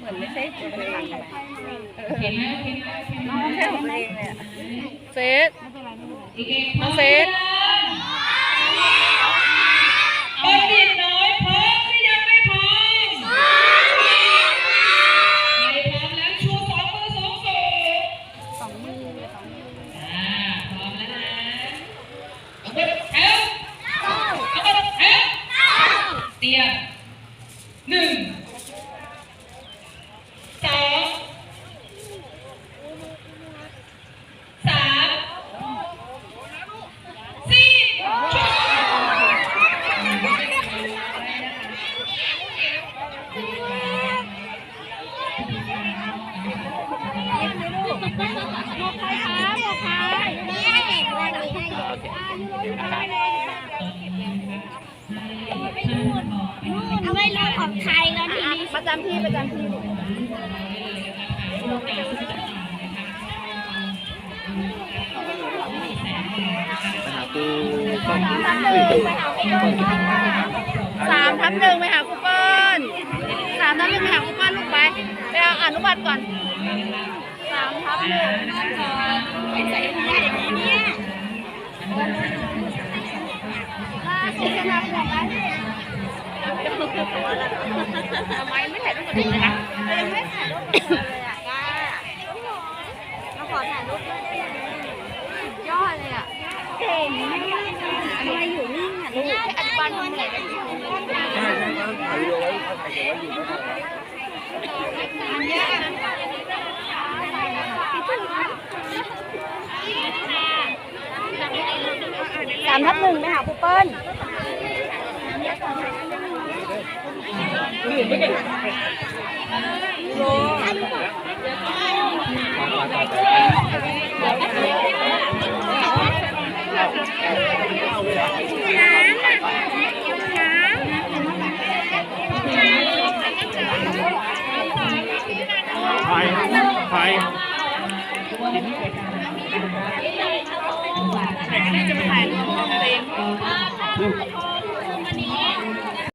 เหมือนไม่ใช่ตัวเองเลยเห็นไหมเห็นไหมเห็นไหมไม่ใช่ของตัวเองเลยอะเฟสอีกเองพร้อมเซบัณฑิตน้อยพร้อมหรือยัง ไม่พร้อมไม่พร้อมแล้วชูสองมือสองสูงสองมือสองมืออ่าพร้อมแล้วนะเอา ไปแถวเอาไปแถวเตรียมหนึ่งสองสามสี่ชุดเอาไว้รอของไทยแล้วทีนี้ประจำที่ประจำที่สามทับหนึ่งไปหาครูเปิ้ลสามทับหนึ่งไปหาครูเปิ้ลลูกไปไปเอาอนุบัตรก่อนสามทับหนึ่งไม่ใส่ถุงยางอย่างนี้เนี่ยว่าสิจะทำแบบนั้นทำไมไม่ถ่ายรูปกับเด็กเลยนะยัง ไม่ถ่ายรูปกับเธอเลยอะก้ามาขอถ่ายรูปด้วยได้ไหมยอดเลยอะ เก่งมากทำไมอยู่นิ่งอะลูกอนุบาลทำอะไรได้ดีมันยากสามทับหนึ่งไหมคะครูเปิ้ลไท ไทยจะไปถ่ายรูปห้องเอง